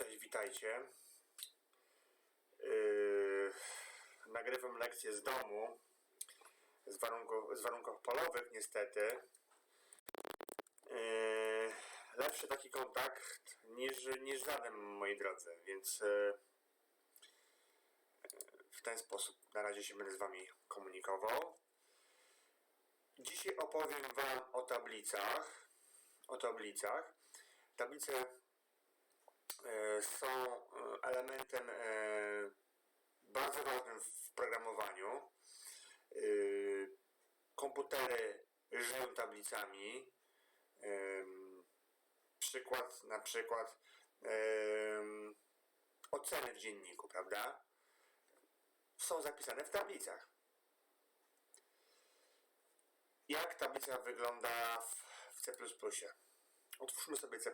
Cześć, witajcie. Yy, nagrywam lekcję z domu, z warunków, z warunków polowych niestety. Yy, lepszy taki kontakt niż, niż żaden, moi drodzy, więc yy, w ten sposób na razie się będę z Wami komunikował. Dzisiaj opowiem Wam o tablicach. O tablicach. Tablice są e, elementem e, bardzo ważnym w programowaniu. E, Komputery żyją tablicami. Przykład, na przykład oceny w dzienniku, prawda? Są zapisane w tablicach. Jak tablica wygląda w C++? Otwórzmy sobie C++.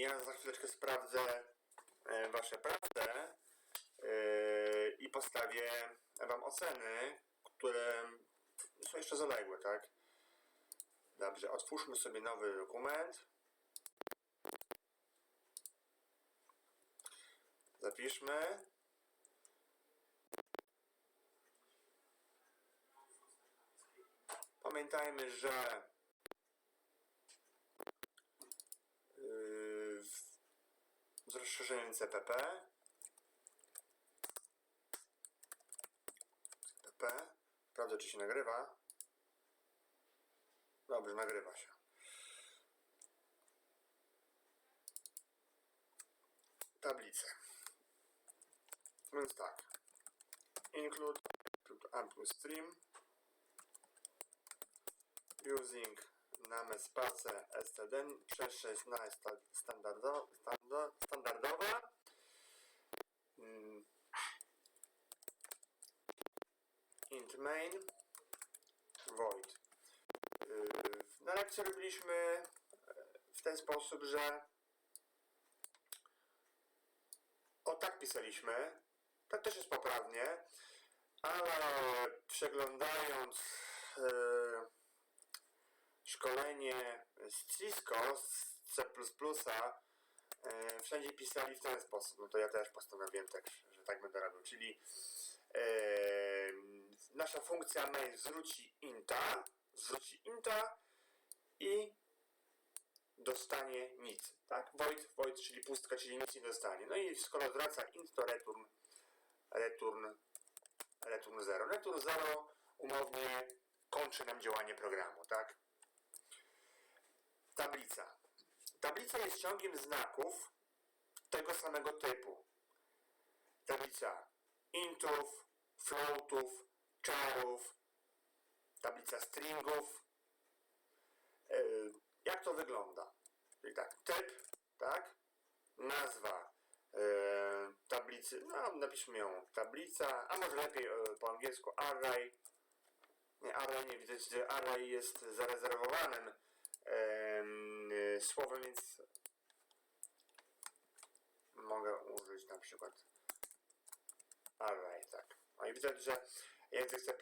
Ja za chwileczkę sprawdzę e, Wasze prace e, i postawię Wam oceny, które są jeszcze zaległe, tak? Dobrze, otwórzmy sobie nowy dokument. Zapiszmy. Pamiętajmy, że yy, w- z rozszerzeniem CPP CPP sprawdzę czy się nagrywa. Dobrze nagrywa się. Tablice. Więc tak. Include include stream. Using name space std 669 sta- standardo, stando, standardowa Mm. int main void. Yy, na lekcji robiliśmy e, w ten sposób, że o tak pisaliśmy. Tak też jest poprawnie ale przeglądając e, szkolenie z Cisco, z C++, e, wszędzie pisali w ten sposób. No to ja też postanowiłem tak, że tak będę robił. Czyli e, nasza funkcja main zwróci inta, zwróci inta i dostanie nic. Tak? Void, void, czyli pustka, czyli nic nie dostanie. No i skoro zwraca int, to return, return, return 0. Return 0 umownie kończy nam działanie programu, tak? Tablica. Tablica jest ciągiem znaków tego samego typu. Tablica intów, floatów, czarów, tablica stringów. Yy, Jak to wygląda? Czyli tak, typ, tak? Nazwa yy, tablicy, no napiszmy ją tablica, a może lepiej yy, po angielsku array. Nie, array nie widać, że array jest zarezerwowanym słowem, więc mogę użyć na przykład array, tak. No i widać, że język C++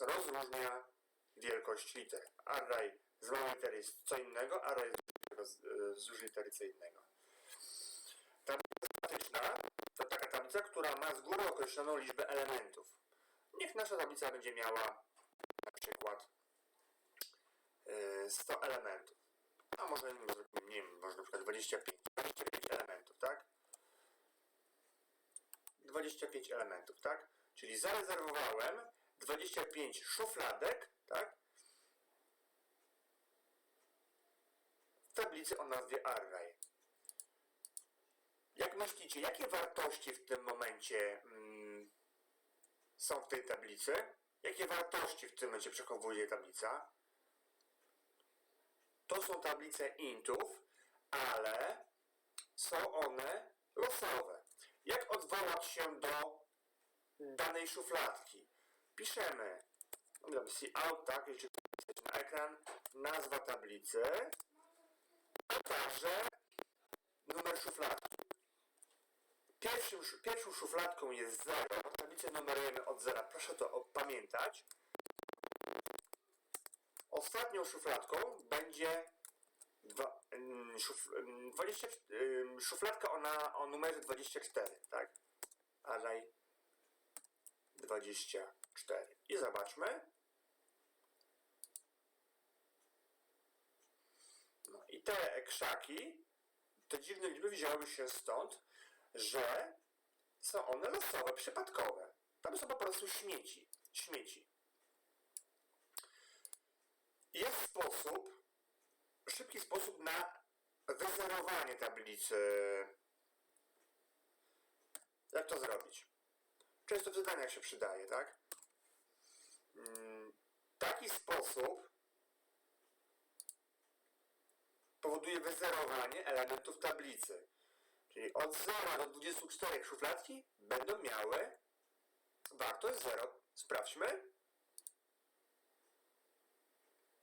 rozróżnia wielkość liter. Array z małej litery jest co innego, array z, z dużej litery co innego. Tablica statyczna to taka tablica, która ma z góry określoną liczbę elementów. Niech nasza tablica będzie miała na przykład y, 100 elementów. Może, może nie wiem, może na przykład 25. 25 elementów, tak? 25 elementów, tak? Czyli zarezerwowałem 25 szufladek, tak? W tablicy o nazwie array. Jak myślicie, jakie wartości w tym momencie mm, są w tej tablicy? Jakie wartości w tym momencie przechowuje tablica? To są tablice intów, ale są one losowe. Jak odwołać się do danej szufladki? Piszemy no, out, tak, jeśli na ekran, nazwa tablicy, a także numer szufladki. Pierwszym, pierwszą szufladką jest 0, tablicę numerujemy od 0, proszę to pamiętać. Ostatnią szufladką będzie dwa, ym, szuf, ym, 20, ym, szufladka ona o numerze 24, tak? Array 24. I zobaczmy. No i te krzaki, te dziwne liczby wzięły się stąd, że są one losowe, przypadkowe. Tam są po prostu śmieci. Śmieci. Jest sposób, szybki sposób na wyzerowanie tablicy. Jak to zrobić? Często w zadaniach się przydaje, tak? Mm, Taki sposób powoduje wyzerowanie elementów tablicy. Czyli od 0 do 24 szufladki będą miały wartość 0. Sprawdźmy.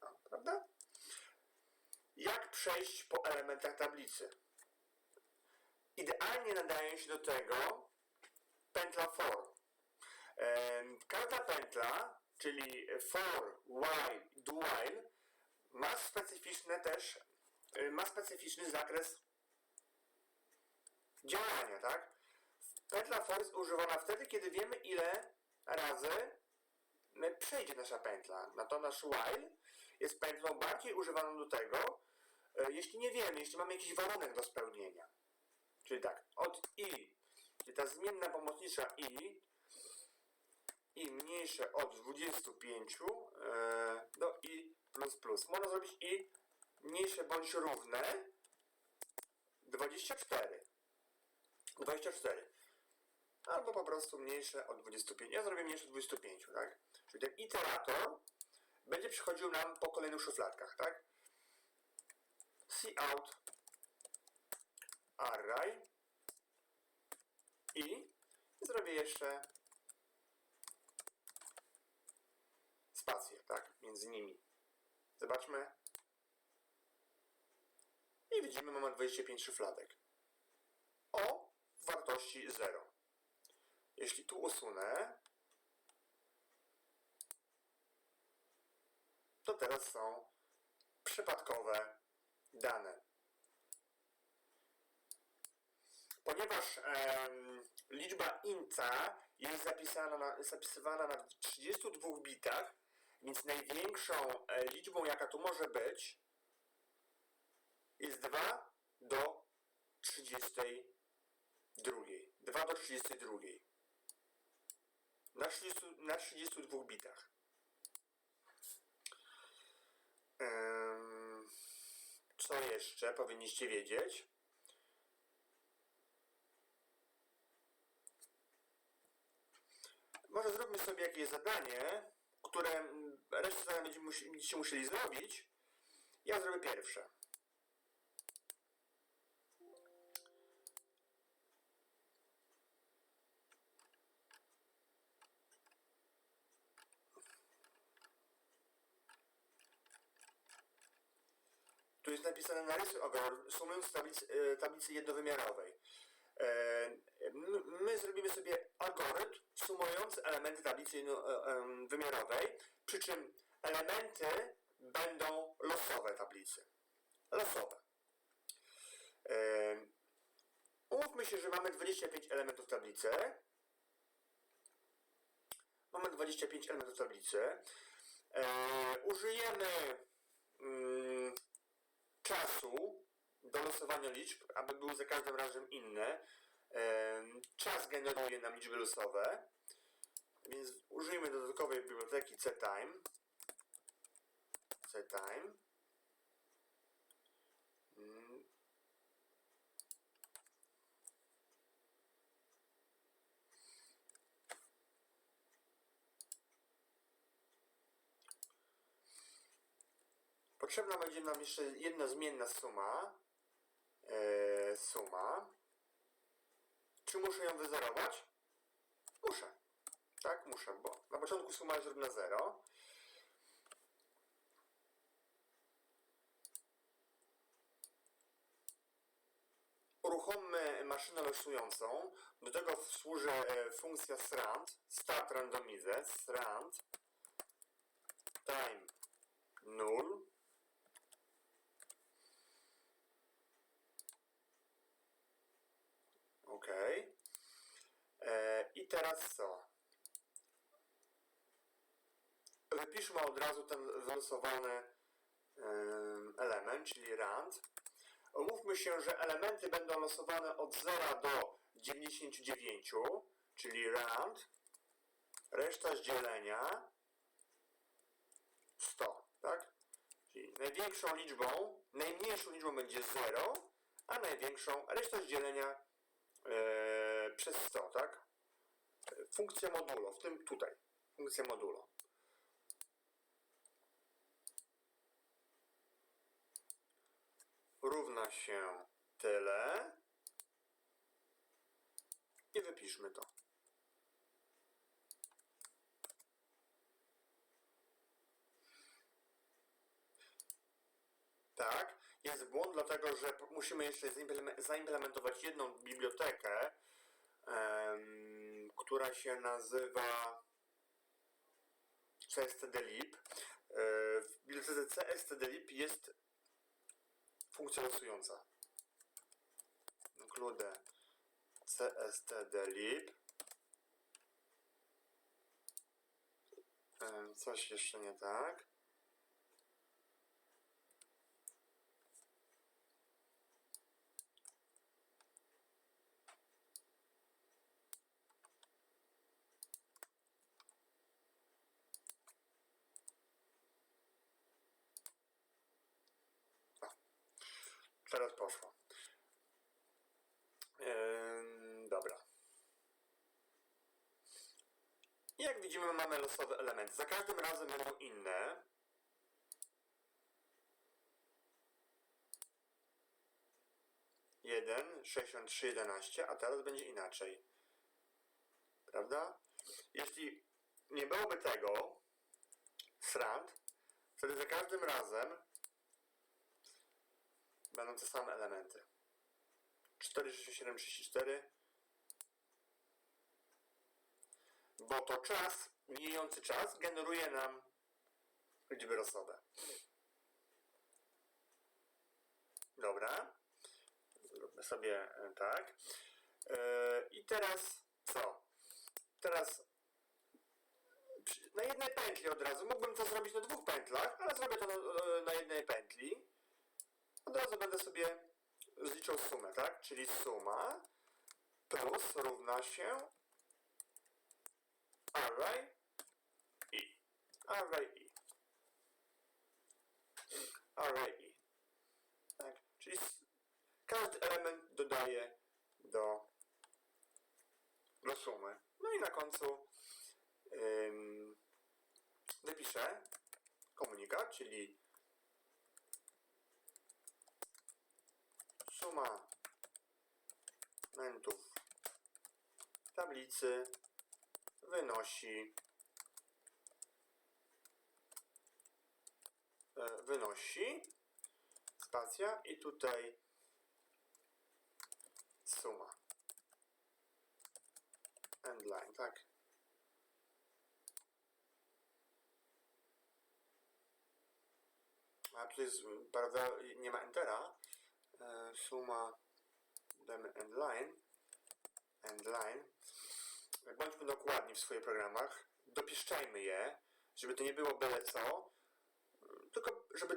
O, prawda? Jak przejść po elementach tablicy? Idealnie nadaje się do tego pętla for. Każda pętla, czyli for, while, do while, ma specyficzne też, y, ma specyficzny zakres działania, tak? Pętla for jest używana wtedy, kiedy wiemy ile razy przejdzie nasza pętla. Natomiast while jest pętlą bardziej używaną do tego, y, jeśli nie wiemy, jeśli mamy jakiś warunek do spełnienia. Czyli tak, od i, czyli ta zmienna pomocnicza i, i mniejsze od 25 e, do i plus plus. Można zrobić i mniejsze bądź równe 24. 24. Albo po prostu mniejsze od 25. Ja zrobię mniejsze od 25, tak? Czyli ten iterator będzie przychodził nam po kolejnych szufladkach, tak? out array i zrobię jeszcze spację, tak? Między nimi. Zobaczmy. I widzimy, mamy 25 szufladek. O wartości 0. Jeśli tu usunę, to teraz są przypadkowe dane. Ponieważ em, liczba inta jest zapisana na, zapisywana na 32 bitach, więc największą e, liczbą, jaka tu może być, jest 2 do 32. 2 do 32. Na, 30, na 32 bitach. Co jeszcze powinniście wiedzieć? Może zróbmy sobie jakieś zadanie, które resztę zadań będziecie musieli zrobić. Ja zrobię pierwsze. Tu jest napisane narysuj ogór, sumując tablic, e, tablicy jednowymiarowej. E, My zrobimy sobie algorytm sumujący elementy tablicy jednowymiarowej, przy czym elementy będą losowe tablicy. Losowe. E, Umówmy się, że mamy 25 elementów tablicy. Mamy 25 elementów tablicy. E, użyjemy mm, czasu do losowania liczb, aby był za każdym razem inny. Em, Czas generuje nam liczby losowe, więc użyjmy dodatkowej biblioteki ctime. ctime. Mm. Potrzebna będzie nam jeszcze jedna zmienna suma. Eee, suma. Czy muszę ją wyzerować? Muszę. Tak, muszę, bo na początku suma jest równa 0. Uruchommy maszynę losującą. Do tego służy e, funkcja srand, start randomize, srand, time teraz co? Wypiszmy od razu ten wylosowany em, element, czyli rand. Umówmy się, że elementy będą losowane od 0 do 99, czyli rand. Reszta z dzielenia 100, tak? Czyli największą liczbą, najmniejszą liczbą będzie 0, a największą reszta z dzielenia e, przez 100, tak? Funkcja modulo, w tym tutaj, funkcja modulo. Równa się tyle i wypiszmy to. Tak, jest błąd, dlatego że musimy jeszcze zaimplemen- zaimplementować jedną bibliotekę, em, która się nazywa cstdlib. E, W bibliotece cstdlib jest funkcja losująca. Include cstdlib. Em, Coś jeszcze nie tak. Teraz poszło. Ym, dobra. Jak widzimy, mamy losowe elementy. Za każdym razem będą inne. Jeden, 63, 11, a teraz będzie inaczej. Prawda? Jeśli nie byłoby tego, srand, wtedy za każdym razem będą te same elementy. 4, 67, 34. Bo to czas, mijający czas generuje nam liczby losowe. Dobra. Zróbmy sobie e, tak. E, I teraz co? Teraz na jednej pętli od razu. Mógłbym to zrobić na dwóch pętlach, ale zrobię to na, na jednej pętli. Od razu będę sobie zliczył sumę, tak? Czyli suma plus równa się array i. Array i. Array i. Tak? Czyli każdy element dodaje do, do sumy. No i na końcu ym, wypiszę komunikat, czyli suma elementów tablicy wynosi e, wynosi spacja i tutaj suma endline, tak? A tu jest, prawda, nie ma entera. E, suma, damy endline, endline. Bądźmy dokładni w swoich programach. Dopieszczajmy je, żeby to nie było byle co, tylko żeby,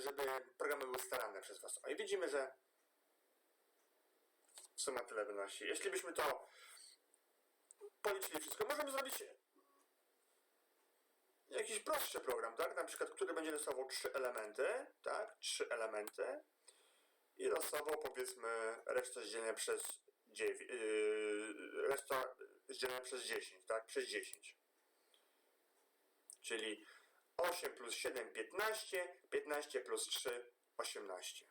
żeby programy były staranne przez Was. A i widzimy, że suma tyle wynosi. Jeśli byśmy to policzyli wszystko, możemy zrobić jakiś prostszy program, tak? Na przykład, który będzie rysował trzy elementy, tak? Trzy elementy i losował powiedzmy resztę zdzielenia przez 9, yy, reszta zdzielenia przez 10, tak? Przez 10. Czyli 8 plus 7, 15, 15 plus 3, 18.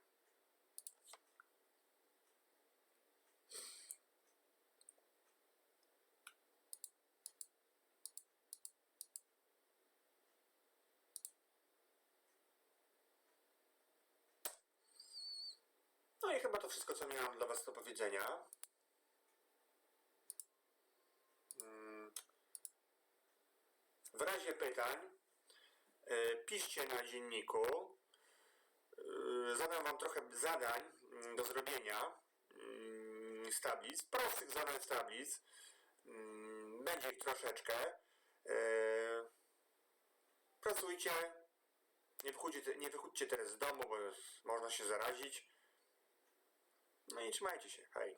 chyba to wszystko, co miałam dla Was do powiedzenia. Mm. W razie pytań e, piszcie na dzienniku. E, Zadam Wam trochę zadań mm, do zrobienia mm, z tablic, prostych zadań z tablic. Będzie ich troszeczkę. Yy, pracujcie. Nie wychodźcie, nie wychodźcie teraz z domu, bo można się zarazić. No i trzymajcie się. Hej.